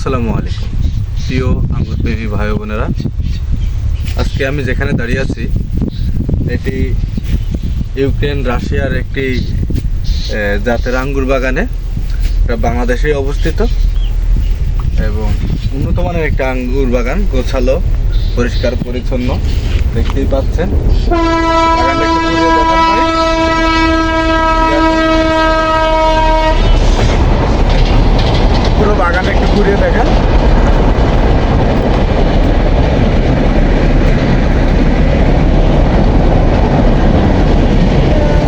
আসসালামু আলাইকুম। প্রিয় আঙ্গুর প্রেমী ভাই বোনেরা, আজকে আমি যেখানে দাঁড়িয়ে আছি, এটি ইউক্রেন, রাশিয়ার একটি জাতের আঙ্গুর বাগানে। এটা বাংলাদেশে অবস্থিত এবং উন্নত মানের একটা আঙ্গুর বাগান, গোছালো, পরিষ্কার, পরিচ্ছন্ন। দেখতেই পাচ্ছেন বাগানটা একটু ঘুরিয়ে দেখান ভাই। পুরো একটু দেখেন।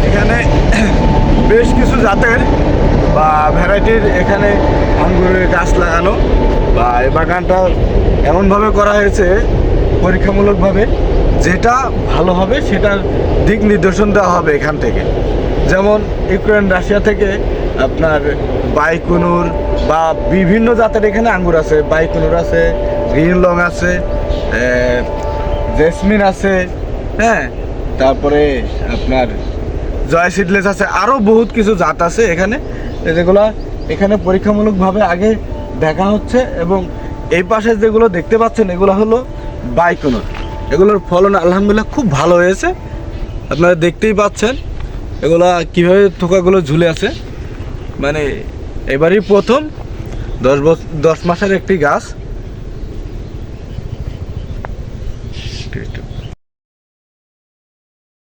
এখানে বেশ কিছু জাতের বা ভ্যারাইটির এখানে আঙ্গুরের গাছ লাগানো বা এই বাগানটা এমনভাবে করা হয়েছে পরীক্ষামূলকভাবে যেটা ভালো হবে, সেটার দিক নির্দেশন দেওয়া হবে এখান থেকে। যেমন ইউক্রেন, রাশিয়া থেকে আপনার বাইকুনুর বা বিভিন্ন জাতের এখানে আঙ্গুর আছে। বাইকুনুর আছে, গ্রিন লং আছে জেসমিন আছে হ্যাঁ? তারপরে আপনার জয় সিডলেস আছে। আরও বহুত কিছু জাত আছে এখানে। যেগুলো এখানে পরীক্ষামূলকভাবে আগে দেখা হচ্ছে এবং এই পাশে যেগুলো দেখতে পাচ্ছেন, এগুলো হলো বাইকোনর। এগুলোর ফলন আলহামদুলিল্লাহ খুব ভালো হয়েছে। আপনারা দেখতেই পাচ্ছেন এগুলা কীভাবে থোকাগুলো ঝুলে আছে। মানে এবারই প্রথম দশ বছর দশ মাসের একটি গাছ।